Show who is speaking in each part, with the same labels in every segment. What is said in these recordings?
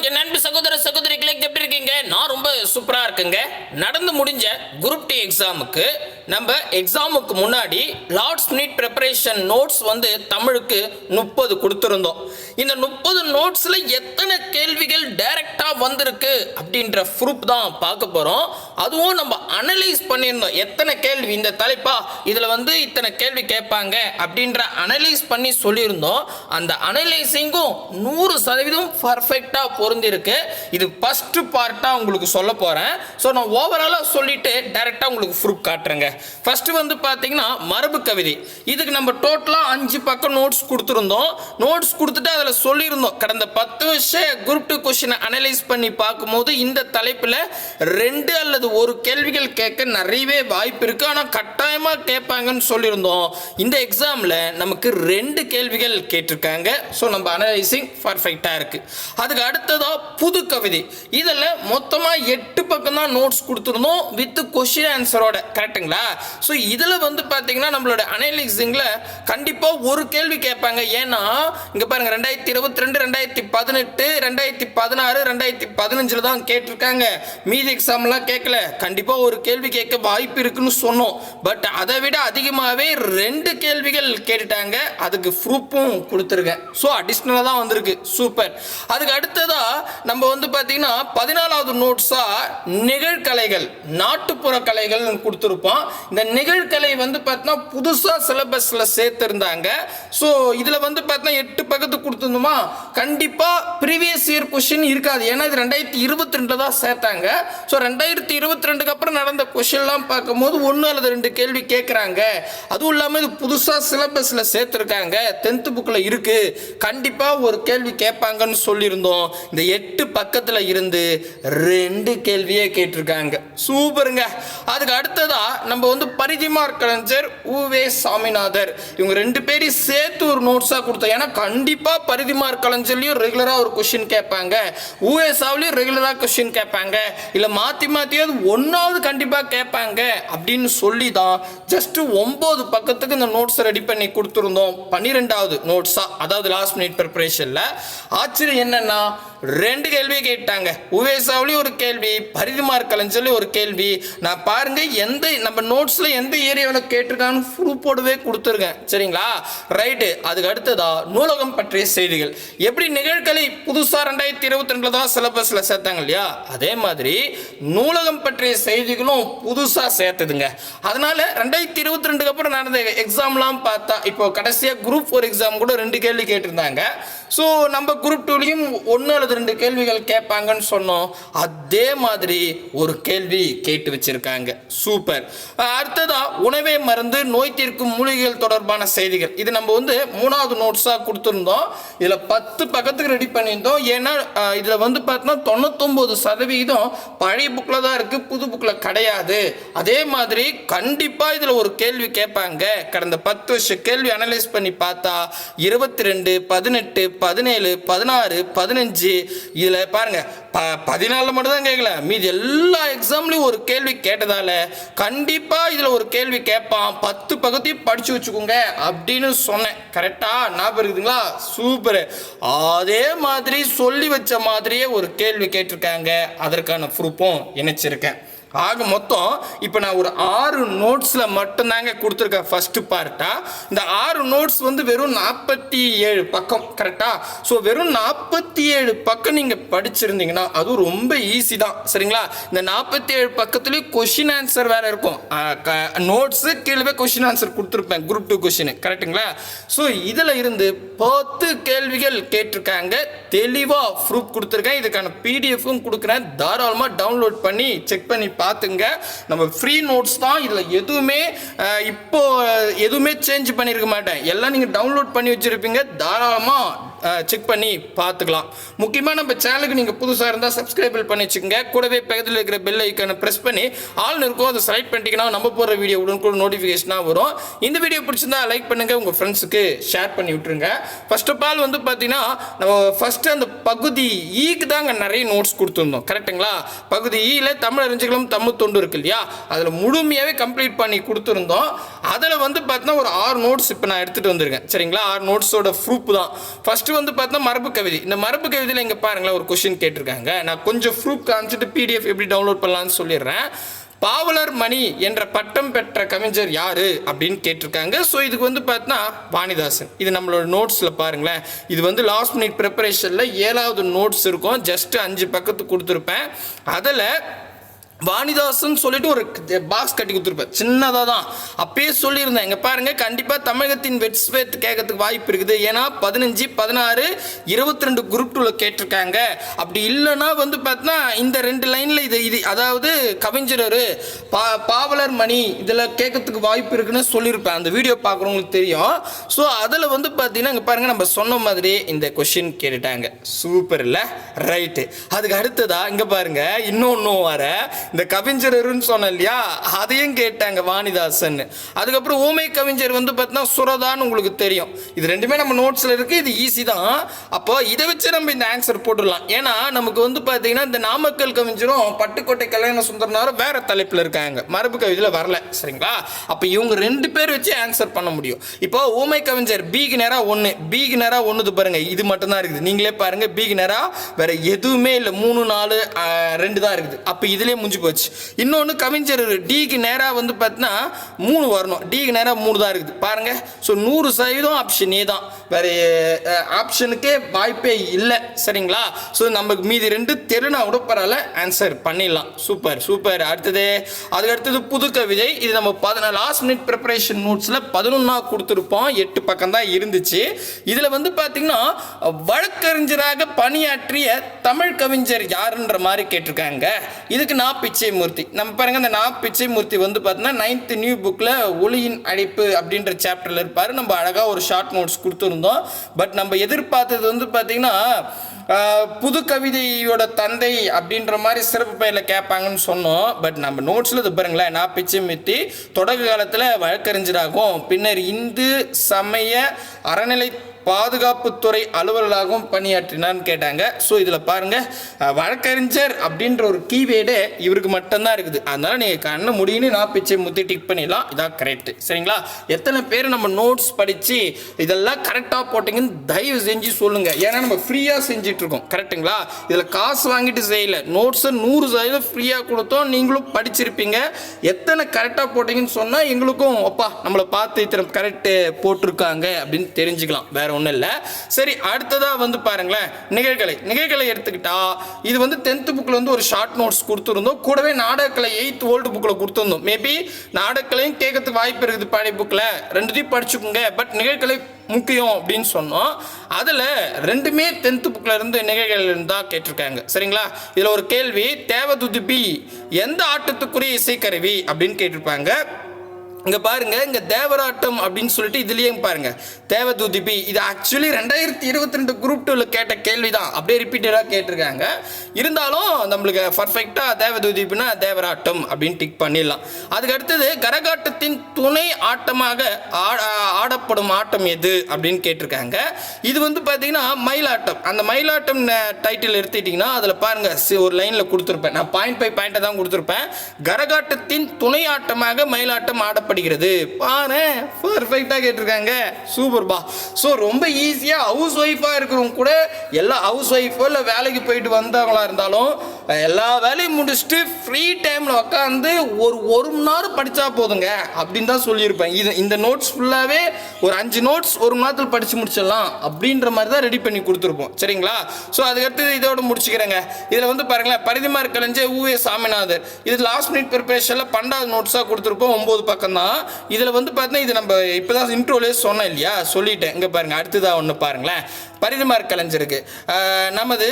Speaker 1: என் அன்பு சகோதர சகோதரிகளே எப்படி இருக்கீங்க? நான் ரொம்ப சூப்பராக இருக்குங்க. நடந்து முடிஞ்ச குரூப் டி எக்ஸாமுக்கு நம்ம எக்ஸாமுக்கு முன்னாடி லார்ட்ஸ் நீட் ப்ரிப்பரேஷன் நோட்ஸ் வந்து தமிழுக்கு முப்பது கொடுத்துருந்தோம். இந்த முப்பது நோட்ஸில் எத்தனை கேள்விகள் டைரெக்டாக வந்திருக்கு அப்படின்ற ப்ரூஃப் தான் பார்க்க போகிறோம் அதுவும் நம்ம அனலைஸ் பண்ணியிருந்தோம். எத்தனை கேள்வி இந்த தலைப்பா? இதில் வந்து இத்தனை கேள்வி கேட்பாங்க அப்படின்ற அனலைஸ் பண்ணி சொல்லியிருந்தோம். அந்த அனலைசிங்கும் நூறு சதவீதம் பர்ஃபெக்டாக பொருந்திருக்கு இது ஃபஸ்ட்டு பார்ட்டாக உங்களுக்கு சொல்ல போகிறேன் ஸோ நான் ஓவராலாக சொல்லிவிட்டு டேரெக்டாக உங்களுக்கு ப்ரூஃப் காட்டுறேங்க. ஃபஸ்ட்டு வந்து பார்த்தீங்கன்னா மரபு கவிதை. இதுக்கு நம்ம டோட்டலாக அஞ்சு பக்கம் நோட்ஸ் கொடுத்துருந்தோம். நோட்ஸ் கொடுத்துட்டு அதில் சொல்லியிருந்தோம். கடந்த பத்து வருஷம் குரூப் டூ கொஷினை அனலைஸ் பண்ணி பார்க்கும்போது இந்த தலைப்பில் ரெண்டு அல்லது ஒரு கேள்விகள் கேட்க நிறையவே வாய்ப்பு இருக்குது ஆனால் கட்டாயமாக கேட்பாங்கன்னு சொல்லியிருந்தோம். இந்த எக்ஸாமில் நமக்கு ரெண்டு கேள்விகள் கேட்டிருக்காங்க. ஸோ நம்ம அனலைசிங் பர்ஃபெக்டாக இருக்குது அதுக்கு அடுத்ததாக புது கவிதை. இதில் மொத்தமாக எட்டு பக்கம் தான் நோட்ஸ் கொடுத்துருந்தோம் வித் கொஷின் ஆன்சரோட கரெக்ட்டுங்களா ஸோ இதில் வந்து பார்த்தீங்கன்னா நம்மளோட அனலிக்ஸிங்கில் கண்டிப்பாக ஒரு கேள்வி கேட்பாங்க. ஏன்னா இங்கே பாருங்கள் ரெண்டாயிரத்தி இருபத்தி ரெண்டு ரெண்டாயிரத்தி பதினெட்டு ரெண்டாயிரத்தி பதினாறு ரெண்டாயிரத்தி பதினஞ்சில் தான் கேட்டிருக்காங்க. மீதி எக்ஸாம்லாம் கேட்கல. கண்டிப்பாக ஒரு கேள்வி கேட்க வாய்ப்பு இருக்குன்னு சொன்னோம். பட் அதை விட அதிகமாகவே ரெண்டு கேள்விகள் கேட்டுட்டாங்க. அதுக்கு ப்ரூஃபும் கொடுத்துருக்கேன் ஸோ அடிஷ்னலாக தான் வந்திருக்கு. சூப்பர் அதுக்கு அடுத்ததாக நம்ம வந்து பார்த்தீங்கன்னா பதினாலாவது நோட்ஸாக நிகழ்கலைகள் நாட்டுப்புற கலைகள்னு கொடுத்துருப்போம். இந்த நிகழ்கலை வந்து பார்த்தீங்கன்னா புதுசாக சிலபஸில் சேர்த்துருந்தாங்க. ஸோ இதில் வந்து பார்த்தீங்கன்னா எட்டு பக்கத்து கொடுத்துருந்தோமா? கண்டிப்பாக ப்ரீவியஸ் இயர் கொஷின் இருக்காது. ஏன்னா இது ரெண்டாயிரத்தி இருபத்தி ரெண்டு தான் சேர்த்தாங்க. ஸோ ரெண்டாயிரத்தி இருபத்தி ரெண்டுக்கு அப்புறம் நடந்த கொஷின்லாம் பார்க்கும்போது ஒன்று அல்லது ரெண்டு கேள்வி கேட்குறாங்க அதுவும் இல்லாமல் இது புதுசாக சிலபஸில் சேர்த்துருக்காங்க. டென்த்து புக்கில் இருக்குது கண்டிப்பாக ஒரு கேள்வி கேட்பாங்கன்னு சொல்லியிருந்தோம். இந்த எட்டு பக்கத்தில் இருந்து ரெண்டு கேள்வியே கேட்டிருக்காங்க. சூப்பருங்க. அதுக்கு அடுத்ததா நம்ம வந்து பரிதிமார் கலைஞர் உவே சாமிநாதர். இவங்க ரெண்டு பேரையும் சேர்த்து ஒரு நோட்ஸாக கொடுத்தோம் ஏன்னா கண்டிப்பாக பரிதிமார் கலைஞர்லையும் ரெகுலராக ஒரு கொஷின் கேட்பாங்க. ஊஎஸ்ஆவிலையும் ரெகுலராக கொஷின் கேட்பாங்க. இல்லை மாற்றி மாற்றியாவது ஒன்றாவது கண்டிப்பாக கேட்பாங்க. அப்படின்னு சொல்லி தான் ஜஸ்ட்டு ஒம்பது பக்கத்துக்கு இந்த நோட்ஸை ரெடி பண்ணி கொடுத்துருந்தோம். பன்னிரெண்டாவது நோட்ஸாக அதாவது லாஸ்ட் மினிட் ப்ரிப்பரேஷனில் ஆச்சரியம் என்னென்னா ரெண்டு கேள்வி கேட்டாங்க. உவேசாவிலையும் ஒரு கேள்வி பரிதிமார் கலைஞர்லையும் ஒரு கேள்வி. நான் பாருங்க எந்த நம்ம நோட்ஸில் எந்த ஏரியாவில் கேட்டிருக்கான்னு ப்ரூஃபோடவே கொடுத்துருக்கேன் சரிங்களா? ரைட்டு. அதுக்கு அடுத்ததா நூலகம் பற்றிய செய்திகள். எப்படி நிகழ்கலை புதுசாக ரெண்டாயிரத்தி இருபத்தி ரெண்டில் தான் சிலபஸில் சேர்த்தாங்க இல்லையா? அதே மாதிரி நூலகம் பற்றிய செய்திகளும் புதுசாக சேர்த்துதுங்க. அதனால ரெண்டாயிரத்தி இருபத்தி ரெண்டுக்கு அப்புறம் நடந்த எக்ஸாம்லாம் பார்த்தா இப்போ கடைசியாக குரூப் ஃபோர் எக்ஸாம் கூட ரெண்டு கேள்வி கேட்டிருந்தாங்க. ஸோ நம்ம குரூப் டூலையும் ஒன்று அல்லது ரெண்டு கேள்விகள் கேட்பாங்க. கேட்பாங்கன்னு சொன்னோம். அதே மாதிரி ஒரு கேள்வி கேட்டு வச்சிருக்காங்க. சூப்பர் அடுத்ததா உணவே மருந்து நோய் தீர்க்கும் மூலிகைகள் தொடர்பான செய்திகள். இது நம்ம வந்து மூணாவது நோட்ஸாக கொடுத்துருந்தோம். இதில் பத்து பக்கத்துக்கு ரெடி பண்ணியிருந்தோம். ஏன்னா இதில் இதுல வந்து பார்த்தோன்னா தொண்ணூத்தொம்பது சதவீதம் பழைய புக்கில் தான் இருக்குது புது புக்கில் கிடையாது. அதே மாதிரி கண்டிப்பாக இதில் ஒரு கேள்வி கேட்பாங்க. கடந்த பத்து வருஷம் கேள்வி அனலைஸ் பண்ணி பார்த்தா இருபத்தி ரெண்டு பதினெட்டு பதினேழு பதினாறு பதினஞ்சு இதில் பாருங்க ப பதினாலில் மட்டும்தான் கேட்கல மீதி எல்லா எக்ஸாம்லேயும் ஒரு கேள்வி கேட்டதால கண்டிப்பாக இதில் ஒரு கேள்வி கேட்பான். பத்து பக்கத்தையும் படித்து வச்சுக்கோங்க அப்படின்னு சொன்னேன். கரெக்டாக ஞாபகம் இருக்குதுங்களா? சூப்பர் அதே மாதிரி சொல்லி வச்ச மாதிரியே ஒரு கேள்வி கேட்டிருக்காங்க. அதற்கான ப்ரூஃபும் இணைச்சிருக்கேன். ஆக மொத்தம் இப்போ நான் ஒரு ஆறு நோட்ஸில் மட்டும்தாங்க கொடுத்துருக்கேன் ஃபஸ்ட்டு பார்ட்டாக இந்த ஆறு நோட்ஸ் வந்து வெறும் நாற்பத்தி ஏழு பக்கம் கரெக்டாக ஸோ வெறும் நாற்பத்தி ஏழு பக்கம் நீங்கள் படிச்சிருந்தீங்கன்னா அதுவும் ரொம்ப ஈஸி தான். சரிங்களா? இந்த நாற்பத்தி ஏழு பக்கத்துலேயும் கொஷின் ஆன்சர் வேறு இருக்கும். நோட்ஸு கீழே கொஷின் ஆன்சர் கொடுத்துருப்பேன் குரூப் டூ கொஷின் கரெக்டுங்களா ஸோ இதில் இருந்து பத்து கேள்விகள் கேட்டிருக்காங்க. தெளிவாக ப்ரூஃப் கொடுத்துருக்கேன். இதுக்கான பிடிஎஃப்பும் கொடுக்குறேன். தாராளமாக டவுன்லோட் பண்ணி செக் பண்ணி பார்த்துங்க. நம்ம ஃப்ரீ நோட்ஸ் தான் இதில் எதுவுமே இப்போ எதுவுமே சேஞ்ச் பண்ணியிருக்க மாட்டேன். எல்லாம் நீங்கள் டவுன்லோட் பண்ணி வச்சுருப்பீங்க. தாராளமாக செக் பண்ணி பார்த்துக்கலாம். முக்கியமாக நம்ம சேனலுக்கு நீங்கள் புதுசாக இருந்தால் சப்ஸ்கிரைபிள் பண்ணி வச்சுக்கோங்க. கூடவே பக்கத்தில் இருக்கிற பெல் ஐக்கானை ப்ரெஸ் பண்ணி ஆல் இருக்கும் அதை செலக்ட் பண்ணிட்டீங்கன்னா நம்ம போடுற வீடியோ உடனுக்குள்ள நோட்டிஃபிகேஷனாக வரும். இந்த வீடியோ பிடிச்சிருந்தா லைக் பண்ணுங்கள் உங்கள் ஃப்ரெண்ட்ஸுக்கு ஷேர் பண்ணி விட்ருங்க ஃபர்ஸ்ட் ஆஃப் ஆல் வந்து பார்த்தீங்கன்னா நம்ம ஃபஸ்ட்டு அந்த பகுதி e ஈக்கு தாங்க நிறைய நோட்ஸ் கொடுத்துருந்தோம். கரெக்ட்டுங்களா பகுதி e ஈயில் தமிழ் அறிஞர்களும் தமிழ் தொண்டு இருக்கு இல்லையா? அதில் முழுமையாகவே கம்ப்ளீட் பண்ணி கொடுத்துருந்தோம். அதில் வந்து பார்த்தீங்கன்னா ஒரு ஆறு நோட்ஸ் இப்போ நான் எடுத்துகிட்டு வந்திருக்கேன். சரிங்களா? ஆறு நோட்ஸோட ப்ரூஃப் தான். ஃபஸ்ட்டு ஃபர்ஸ்ட் வந்து பார்த்தா மரபு கவிதை. இந்த மரபு கவிதையில் இங்கே பாருங்களேன் ஒரு கொஷின் கேட்டிருக்காங்க. நான் கொஞ்சம் ப்ரூஃப் காமிச்சிட்டு பிடிஎஃப் எப்படி டவுன்லோட் பண்ணலாம்னு சொல்லிடுறேன். பாவலர் மணி என்ற பட்டம் பெற்ற கவிஞர் யாரு அப்படின்னு கேட்டிருக்காங்க. ஸோ இதுக்கு வந்து பார்த்தா வாணிதாசன். இது நம்மளோட நோட்ஸில் பாருங்களேன். இது வந்து லாஸ்ட் மினிட் ப்ரிப்பரேஷனில் ஏழாவது நோட்ஸ் இருக்கும். ஜஸ்ட் அஞ்சு பக்கத்து கொடுத்துருப்பேன். அதில் வாணிதாசன் சொல்லிட்டு ஒரு பாக்ஸ் கட்டி கொடுத்துருப்பேன் சின்னதாக தான். அப்பயே சொல்லியிருந்தேன். இங்கே பாருங்க கண்டிப்பாக தமிழகத்தின் வெட்ஸ்வேத் கேட்கறதுக்கு வாய்ப்பு இருக்குது. ஏன்னா பதினஞ்சு பதினாறு இருபத்தி ரெண்டு குரூப் டூவில் கேட்டிருக்காங்க. அப்படி இல்லைன்னா வந்து பார்த்தா இந்த ரெண்டு லைனில் இது இது அதாவது கவிஞர் பா பாவலர் மணி இதில் கேட்கறதுக்கு வாய்ப்பு இருக்குன்னு சொல்லியிருப்பேன். அந்த வீடியோ பார்க்குறவங்களுக்கு தெரியும். ஸோ அதில் வந்து பார்த்தீங்கன்னா இங்கே பாருங்கள் நம்ம சொன்ன மாதிரி இந்த கொஷின் கேட்டுட்டாங்க. சூப்பர் இல்லை ரைட்டு அதுக்கு அடுத்ததாக இங்கே பாருங்கள் இன்னொன்றும் வர. இந்த கவிஞர்னு சொன்னேன் இல்லையா அதையும் கேட்டாங்க வாணிதாசன் அதுக்கப்புறம் ஊமை கவிஞர் வந்து பார்த்தீங்கன்னா சுரதான்னு உங்களுக்கு தெரியும். இது ரெண்டுமே நம்ம நோட்ஸில் இருக்குது இது ஈஸி தான். அப்போ இதை வச்சு நம்ம இந்த ஆன்சர் போட்டுடலாம். ஏன்னா நமக்கு வந்து பார்த்தீங்கன்னா இந்த நாமக்கல் கவிஞரும் பட்டுக்கோட்டை கல்யாண சுந்தரனாரும் வேற தலைப்பில் இருக்காங்க. மரபு கவிதையில் வரல சரிங்களா? அப்போ இவங்க ரெண்டு பேர் வச்சு ஆன்சர் பண்ண முடியும். இப்போ ஊமை கவிஞர் பிக்கு நேராக ஒன்று பிக்கு நேராக ஒன்றுது பாருங்க. இது மட்டும்தான் இருக்குது. நீங்களே பாருங்க பிக்கு நேராக வேற எதுவுமே இல்லை. மூணு நாலு ரெண்டு தான் இருக்குது. அப்போ இதுலேயே முடிஞ்சு போச்சு. இன்னொன்று கவிஞர் டிக்கு நேராக வந்து பார்த்தீங்கன்னா மூணு வரணும். டிக்கு நேராக மூணு தான் இருக்குது. பாருங்க. ஸோ நூறு சதவீதம் ஆப்ஷன் ஏ தான். வேற ஆப்ஷனுக்கே வாய்ப்பே இல்லை. சரிங்களா? ஸோ நமக்கு மீதி ரெண்டு தெருனா கூட பரவாயில்ல. ஆன்சர் பண்ணிடலாம். சூப்பர் சூப்பர் அடுத்தது. அதுக்கடுத்தது புது கவிதை. இது நம்ம பதினாலு லாஸ்ட் மினிட் ப்ரிப்பரேஷன் நோட்ஸில் பதினொன்னா கொடுத்துருப்போம். எட்டு பக்கம் தான் இருந்துச்சு. இதில் வந்து பார்த்தீங்கன்னா வழக்கறிஞராக பணியாற்றிய தமிழ் கவிஞர் யாருன்ற மாதிரி கேட்டிருக்காங்க. இதுக்கு நா பிச்சைமூர்த்தி. நம்ம பாருங்க அந்த நா பிச்சைமூர்த்தி வந்து பார்த்தீங்கன்னா நைன்த் நியூ புக்கில் ஒளியின் அழைப்பு அப்படின்ற சாப்டரில் இருப்பார். நம்ம அழகாக ஒரு ஷார்ட் நோட்ஸ் கொடுத்துருந்தோம். பட் நம்ம எதிர்பார்த்தது வந்து பார்த்தீங்கன்னா புது கவிதையோட தந்தை அப்படின்ற மாதிரி சிறப்பு பெயரில் கேட்பாங்கன்னு சொன்னோம். பட் நம்ம நோட்ஸில் இது பாருங்களேன் நான் பிச்சைமூர்த்தி தொடக்க காலத்தில் வழக்கறிஞராகும். பின்னர் இந்து சமய அறநிலை பாதுகாப்புத்துறை அலுவலராகவும் பணியாற்றினான்னு கேட்டாங்க. ஸோ இதில் பாருங்கள் வழக்கறிஞர் அப்படின்ற ஒரு கீவேர்டு இவருக்கு மட்டும்தான் இருக்குது. அதனால் நீங்கள் கண்ணை முடியும்னு நான் பிச்சை முத்தி டிக் பண்ணிடலாம். இதான் கரெக்டு சரிங்களா? எத்தனை பேர் நம்ம நோட்ஸ் படித்து இதெல்லாம் கரெக்டாக போட்டிங்கன்னு தயவு செஞ்சு சொல்லுங்கள் ஏன்னா நம்ம ஃப்ரீயாக செஞ்சிட்ருக்கோம் இருக்கோம் கரெக்ட்டுங்களா இதில் காசு வாங்கிட்டு செய்யலை. நோட்ஸை நூறு சதவீதம் ஃப்ரீயாக கொடுத்தோம். நீங்களும் படிச்சிருப்பீங்க. எத்தனை கரெக்டாக போட்டிங்கன்னு சொன்னால் எங்களுக்கும் அப்பா நம்மளை பார்த்து இத்தனை கரெக்டு போட்டிருக்காங்க அப்படின்னு தெரிஞ்சுக்கலாம். வேற ஒன்றும் இல்லை. சரி அடுத்ததாக வந்து பாருங்களேன் நிகழ்கலை. நிகழ்கலை எடுத்துக்கிட்டா இது வந்து டென்த்து புக்கில் வந்து ஒரு ஷார்ட் நோட்ஸ் கொடுத்துருந்தோம். கூடவே நாடகக்கலை எயித் ஓல்டு புக்கில் கொடுத்துருந்தோம். மேபி நாடகக்கலையும் கேட்கறதுக்கு வாய்ப்பு இருக்குது பழைய புக்கில் ரெண்டுத்தையும் படிச்சுக்கோங்க. பட் நிகழ்கலை முக்கியம் அப்படின்னு சொன்னோம். அதில் ரெண்டுமே டென்த்து புக்கில் இருந்து நிகழ்கள் இருந்தால் கேட்டிருக்காங்க. சரிங்களா? இதில் ஒரு கேள்வி தேவதுதுபி எந்த ஆட்டத்துக்குரிய இசைக்கருவி அப்படின்னு கேட்டிருப்பாங்க. இங்க பாருங்க இங்க தேவராட்டம் அப்படின்னு சொல்லிட்டு இதுலயும் பாருங்க. தேவதூதிபி இது ஆக்சுவலி ரெண்டாயிரத்தி இருபத்தி ரெண்டு குரூப் டூல கேட்ட கேள்விதான். அப்படியே ரிப்பீட்டடாக கேட்டிருக்காங்க. இருந்தாலும் நம்மளுக்கு பர்ஃபெக்டா தேவதூதிபினா தேவராட்டம் அப்படின்னு டிக் பண்ணிடலாம். அதுக்கு அடுத்தது கரகாட்டத்தின் துணை ஆட்டமாக ஆடப்படும் ஆட்டம் எது அப்படின்னு கேட்டிருக்காங்க. இது வந்து பார்த்தீங்கன்னா மயிலாட்டம். அந்த மயிலாட்டம் டைட்டில் எடுத்துக்கிட்டிங்கன்னா அதில் பாருங்க சி- ஒரு லைனில் கொடுத்துருப்பேன். நான் பாயிண்ட் பை பாயிண்ட்டை தான் கொடுத்துருப்பேன். கரகாட்டத்தின் துணை ஆட்டமாக மயிலாட்டம் படிக்கிறது பாரு பர்ஃபெக்டாக கேட்டிருக்காங்க. சூப்பர் பா. ஸோ ரொம்ப ஈஸியாக ஹவுஸ் ஒய்ஃபாக இருக்கிறவங்க கூட எல்லா ஹவுஸ் ஒய்ஃபோ இல்லை வேலைக்கு போயிட்டு வந்தவங்களா இருந்தாலும் எல்லா வேலையும் முடிச்சுட்டு ஃப்ரீ டைமில் உட்காந்து ஒரு ஒரு மணி நேரம் படித்தா போதுங்க அப்படின்னு தான் சொல்லியிருப்பேன். இது இந்த நோட்ஸ் ஃபுல்லாகவே ஒரு அஞ்சு நோட்ஸ் ஒரு மணி நேரத்தில் படித்து முடிச்சிடலாம் அப்படின்ற மாதிரி தான் ரெடி பண்ணி கொடுத்துருப்போம். சரிங்களா? ஸோ அதுக்கடுத்து இதோட முடிச்சுக்கிறேங்க. இதில் வந்து பாருங்களேன் பரிதிமார் கலைஞர் ஊவே சாமிநாதர். இது லாஸ்ட் மினிட் ப்ரிப்பரேஷனில் பன்னெண்டாவது நோட்ஸாக கொடுத்துருப்போம். ஒம்பது பக்கம் தான். இதில் வந்து பார்த்தீங்கன்னா இது நம்ம இப்போ தான் இன்ட்ரோலே சொன்னேன் இல்லையா? சொல்லிட்டேன். இங்கே பாருங்கள் அடுத்ததாக ஒன்று பாருங்களேன். பரிதிமார் கலைஞருக்கு. நமது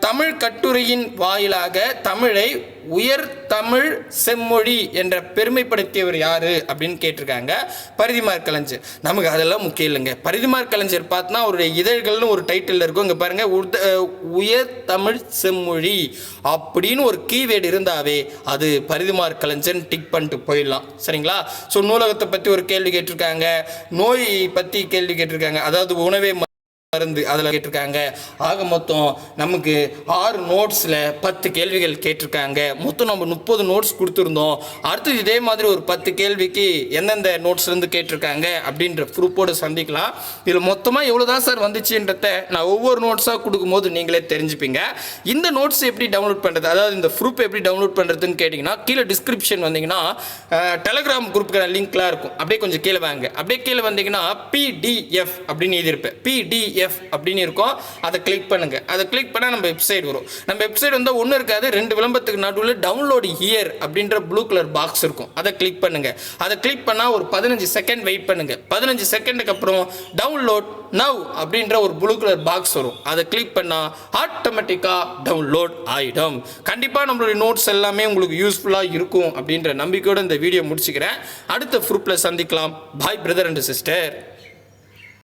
Speaker 1: தமிழ் கட்டுரையின் வாயிலாக தமிழை உயர் தமிழ் செம்மொழி என்ற பெருமைப்படுத்தியவர் யார் அப்படின்னு கேட்டிருக்காங்க. பரிதிமார் கலைஞர். நமக்கு அதெல்லாம் முக்கியம் இல்லைங்க. பரிதிமார் கலைஞர் பார்த்தா அவருடைய இதழ்கள்னு ஒரு டைட்டில் இருக்கும். இங்கே பாருங்கள் உத- உயர் தமிழ் செம்மொழி அப்படின்னு ஒரு கீவேர்டு இருந்தாவே அது பரிதிமார் கலைஞர் டிக் பண்ணிட்டு போயிடலாம். சரிங்களா? ஸோ நூலகத்தை பற்றி ஒரு கேள்வி கேட்டிருக்காங்க. நோய் பற்றி கேள்வி கேட்டிருக்காங்க. அதாவது உணவே மருந்து அதில் கேட்டிருக்காங்க. ஆக மொத்தம் நமக்கு ஆறு நோட்ஸில் பத்து கேள்விகள் கேட்டிருக்காங்க. மொத்தம் நம்ம முப்பது நோட்ஸ் கொடுத்துருந்தோம். அடுத்து இதே மாதிரி ஒரு பத்து கேள்விக்கு எந்தெந்த நோட்ஸ்லேருந்து கேட்டிருக்காங்க அப்படின்ற ப்ரூஃபோடு சந்திக்கலாம். இதில் மொத்தமாக எவ்வளோ தான் சார் வந்துச்சுன்றத நான் ஒவ்வொரு நோட்ஸாக கொடுக்கும்போது நீங்களே தெரிஞ்சுப்பீங்க. இந்த நோட்ஸ் எப்படி டவுன்லோட் பண்ணுறது அதாவது இந்த ப்ரூஃப் எப்படி டவுன்லோட் பண்ணுறதுன்னு கேட்டிங்கன்னா கீழே டிஸ்கிரிப்ஷன் வந்தீங்கன்னா டெலகிராம் குரூப்புக்கான லிங்க்லாம் இருக்கும். அப்படியே கொஞ்சம் கீழே வாங்க. அப்படியே கீழே வந்தீங்கன்னா பிடிஎஃப் அப்படின்னு எழுதியிருப்பேன் பிடிஎஃப் அப்படின்னு இருக்கும். அதை கிளிக் பண்ணுங்க. அதை கிளிக் பண்ணால் நம்ம வெப்சைட் வரும். நம்ம வெப்சைட் வந்து ஒன்றும் இருக்காது. ரெண்டு விளம்பரத்துக்கு நடுவில் டவுன்லோடு ஹியர் அப்படின்ற ப்ளூ கலர் பாக்ஸ் இருக்கும். அதை கிளிக் பண்ணுங்க. அதை கிளிக் பண்ணால் ஒரு பதினஞ்சு செகண்ட் வெயிட் பண்ணுங்க. பதினஞ்சு செகண்டுக்கு அப்புறம் டவுன்லோட் நவ் அப்படின்ற ஒரு ப்ளூ கலர் பாக்ஸ் வரும். அதை கிளிக் பண்ணால் ஆட்டோமேட்டிக்காக டவுன்லோட் ஆகிடும் கண்டிப்பாக நம்மளுடைய நோட்ஸ் எல்லாமே உங்களுக்கு யூஸ்ஃபுல்லாக இருக்கும் அப்படின்ற நம்பிக்கையோடு இந்த வீடியோ முடிச்சுக்கிறேன். அடுத்த ஃப்ரூப்பில் சந்திக்கலாம். பாய் பிரதர் அண்ட் சிஸ்டர்